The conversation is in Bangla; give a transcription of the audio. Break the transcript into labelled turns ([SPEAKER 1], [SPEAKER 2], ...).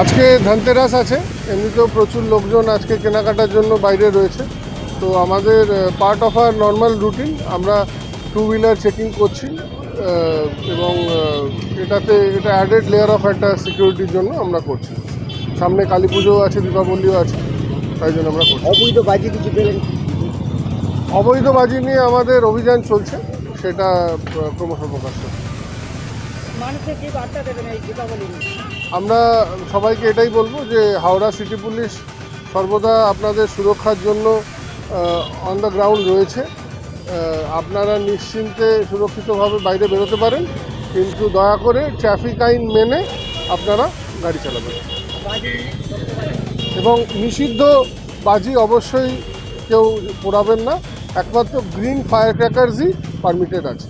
[SPEAKER 1] আজকে ধনতেরাস আছে এমনিতেও প্রচুর লোকজন আজকে কেনাকাটার জন্য বাইরে রয়েছে। তো আমাদের part of our normal routine আমরা টু হুইলার চেকিং করছি এবং এটাতে এটা অ্যাডেড লেয়ার অফ একটা সিকিউরিটির জন্য আমরা করছি। সামনে কালী পুজো আছে দীপাবলিও আছে তাই জন্য আমরা করছি।
[SPEAKER 2] অবৈধ বাজি কিছু পেলেন
[SPEAKER 1] অবৈধ বাজি নিয়ে আমাদের অভিযান চলছে সেটা ক্রমশ প্রকাশ করছে? আমরা সবাইকে এটাই বলব যে হাওড়া সিটি পুলিশ সর্বদা আপনাদের সুরক্ষার জন্য অন দ্য গ্রাউন্ড রয়েছে। আপনারা নিশ্চিন্তে সুরক্ষিতভাবে বাইরে বেরোতে পারেন। কিন্তু দয়া করে ট্রাফিক আইন মেনে আপনারা গাড়ি চালাবেন। এবং নিষিদ্ধ বাজি অবশ্যই কেউ পোড়াবেন না। একমাত্র গ্রিন ফায়ার ক্র্যাকার্সই পারমিটেড আছে।